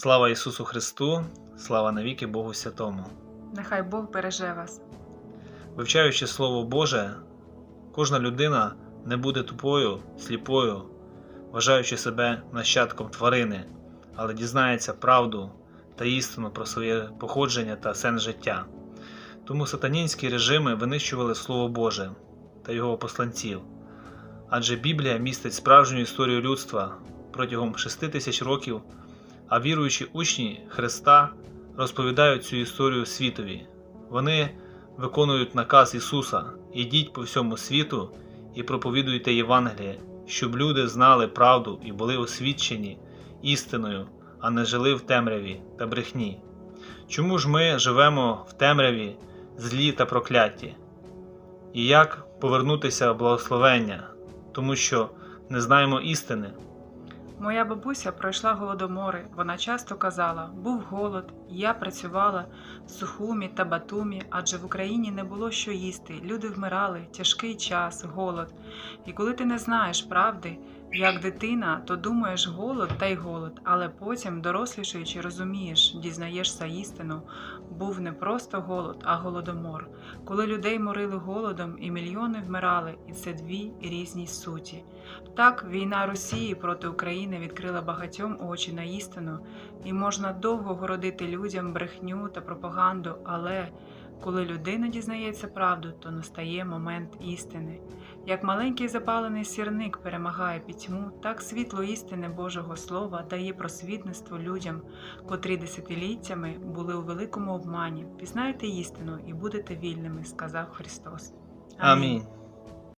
Слава Ісусу Христу, слава навіки Богу Святому. Нехай Бог береже вас. Вивчаючи Слово Боже, кожна людина не буде тупою, сліпою, вважаючи себе нащадком тварини, але дізнається правду та істину про своє походження та сенс життя. Тому сатанінські режими винищували Слово Боже та його посланців. Адже Біблія містить справжню історію людства протягом шести тисяч років, а віруючі учні Христа розповідають цю історію світові. Вони виконують наказ Ісуса: ідіть по всьому світу і проповідуйте Євангеліє, щоб люди знали правду і були освідчені істиною, а не жили в темряві та брехні. Чому ж ми живемо в темряві, злі та прокляті? І як повернутися в благословення, тому що не знаємо істини? Моя бабуся пройшла голодомори. Вона часто казала: був голод, я працювала в Сухумі та Батумі, адже в Україні не було що їсти. Люди вмирали, тяжкий час, голод. І коли ти не знаєш правди, як дитина, то думаєш голод та й голод, але потім, дорослішаючи, розумієш, дізнаєшся істину. Був не просто голод, а голодомор. Коли людей морили голодом і мільйони вмирали, і це дві різні суті. Так, війна Росії проти України відкрила багатьом очі на істину, і можна довго городити людям брехню та пропаганду, але коли людина дізнається правду, то настає момент істини. Як маленький запалений сірник перемагає пітьму, так світло істини Божого Слова дає просвітництво людям, котрі десятиліттями були у великому обмані. Пізнайте істину і будете вільними, сказав Христос. Амінь.